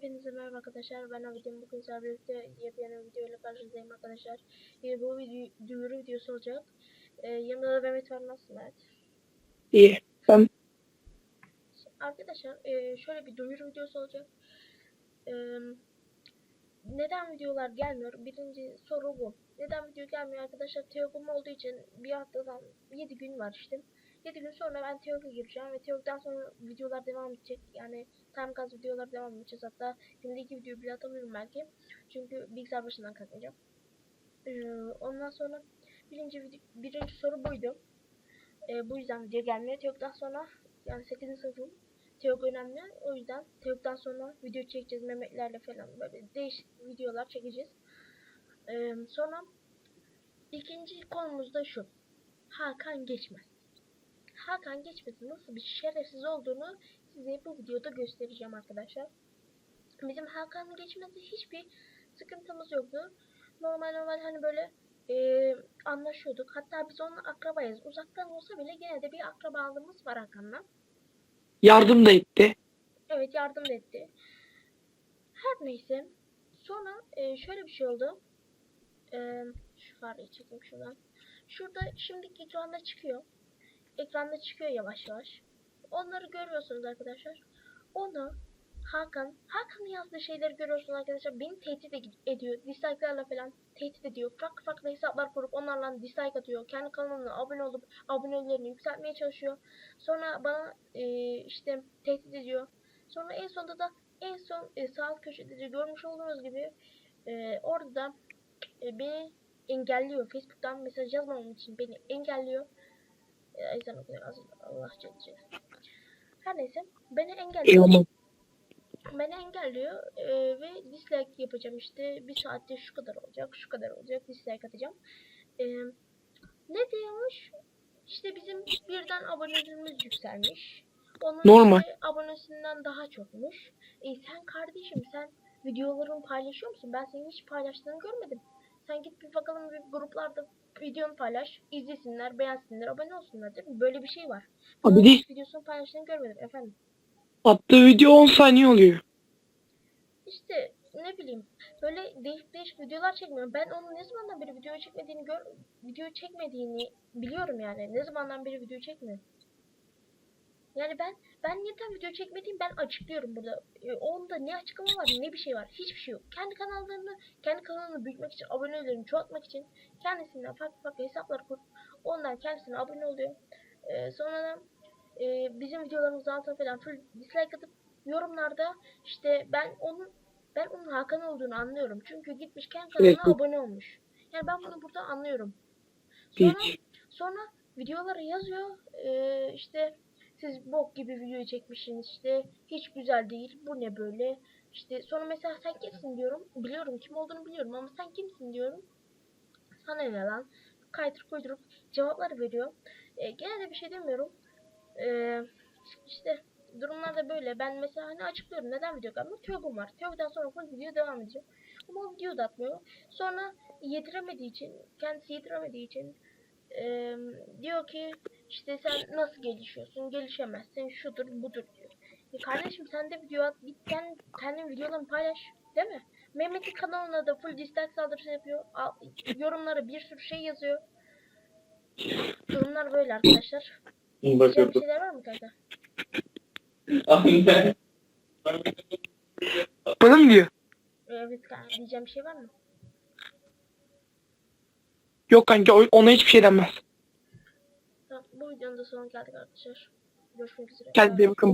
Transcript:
Hepinize merhaba arkadaşlar. Ben Abidin. Bugün sizlerle birlikte yepyeni bir video ile karşınızdayım arkadaşlar. Ee, bu video duyuru videosu olacak. Ee, yanında da Mehmet var. Nasılsın Mehmet? İyi. Ben Arkadaşlar e, şöyle bir duyuru videosu olacak. Ee, neden videolar gelmiyor? Birinci soru bu. Neden video gelmiyor arkadaşlar? Teogum olduğu için bir haftadan 7 gün var işte. 7 gün sonra ben Teog'a gireceğim ve Teog'dan sonra videolar devam edecek. Yani time gaz videolar devam edeceğiz. Hatta günde iki video bile atamıyorum belki. Çünkü bilgisayar başından kalkmayacağım. Ee, ondan sonra birinci video, birinci soru buydu. Ee, bu yüzden video gelmiyor. Teog'dan sonra yani 8. sınıfım. Teog önemli. O yüzden Teog'dan sonra video çekeceğiz Mehmetlerle falan böyle değişik videolar çekeceğiz. Ee, sonra ikinci konumuz da şu. Hakan Geçmez. Hakan Geçmez'in nasıl bir şerefsiz olduğunu size bu videoda göstereceğim arkadaşlar. Bizim Hakan Geçmez'de hiçbir sıkıntımız yoktu. Normal normal hani böyle eee, anlaşıyorduk. Hatta biz onunla akrabayız. Uzaktan olsa bile gene de bir akrabalığımız var Hakan'la. yardım da etti. Evet yardım da etti. Her neyse. Sonra e, şöyle bir şey oldu. E, şu fareyi çekeyim şuradan. Şurada şimdiki ekranda çıkıyor. Ekranda çıkıyor yavaş yavaş. Onları görüyorsunuz arkadaşlar. Onu Hakan, Hakan'ın yazdığı şeyleri görüyorsunuz arkadaşlar. Beni tehdit ed- ediyor. Dislike'larla falan tehdit ediyor. Farklı farklı hesaplar kurup onlarla dislike atıyor. Kendi kanalına abone olup abonelerini yükseltmeye çalışıyor. Sonra bana e, işte tehdit ediyor. Sonra en sonunda da en son e, sağ alt köşede de görmüş olduğunuz gibi e, orada da e, beni engelliyor. Facebook'tan mesaj yazmamam için beni engelliyor. E, ezan okuyor az Allah cennetine. Her neyse beni engelliyor. Beni engelliyor e, ve dislike yapacağım işte bir saatte şu kadar olacak şu kadar olacak dislike atacağım. E, ne diyormuş? İşte bizim birden abonelerimiz yükselmiş. Onun Normal. işte abonesinden daha çokmuş. E, sen kardeşim sen videolarımı paylaşıyor musun? Ben senin hiç paylaştığını görmedim. Sen git bir bakalım bir gruplarda videonu paylaş, izlesinler, beğensinler, abone olsunlar değil mi? Böyle bir şey var. Abi Bunun de hiç videosunu paylaştığını görmedim efendim. attığı video 10 saniye oluyor. İşte ne bileyim böyle değişik değişik videolar çekmiyor. Ben onun ne zamandan beri video çekmediğini gör video çekmediğini biliyorum yani. Ne zamandan beri video çekmiyor. Yani ben ben neden video çekmediğimi ben açıklıyorum burada. E, onda ne açıklama var ne bir şey var. Hiçbir şey yok. Kendi kanallarını kendi kanalını büyütmek için abonelerini çoğaltmak için kendisinden farklı farklı hesaplar kurup ondan kendisine abone oluyor. E, sonra da e, bizim videolarımızın altına falan full dislike atıp yorumlarda işte ben onun ben onun Hakan olduğunu anlıyorum. Çünkü gitmiş kendi kanalına Evet, abone olmuş. Yani ben bunu burada anlıyorum. Sonra Hiç. sonra videolara yazıyor. eee, işte siz bok gibi video çekmişsiniz işte hiç güzel değil. Bu ne böyle? İşte sonra mesela sen kimsin diyorum. Biliyorum kim olduğunu biliyorum ama sen kimsin diyorum. Sana ne lan? Kaydır kuydurup cevaplar veriyor. E, gene bir şey demiyorum. E, işte durumlar da böyle. Ben mesela hani açıklıyorum neden video gelmiyor. Teogum var. Teog'dan sonra full video devam edeceğim. Ama o video da atmıyor. Sonra yediremediği için, kendisi yediremediği için eee, diyor ki işte sen nasıl gelişiyorsun? Gelişemezsin. Şudur budur diyor. Ya kardeşim sen de video at. Git sen kendin videolarını paylaş. Değil mi? Mehmet'in kanalına da full dislike saldırısı yapıyor. Al, yorumlara bir sürü şey yazıyor. Durumlar böyle arkadaşlar. Diyeceğim bir şeyler var mı kanka? Anne. Bana mı diyor? Evet kanka diyeceğim bir şey var mı? Yok kanka ona hiçbir şey denmez. Videonun da sonuna geldik arkadaşlar. Görüşmek üzere. Kendinize bakın.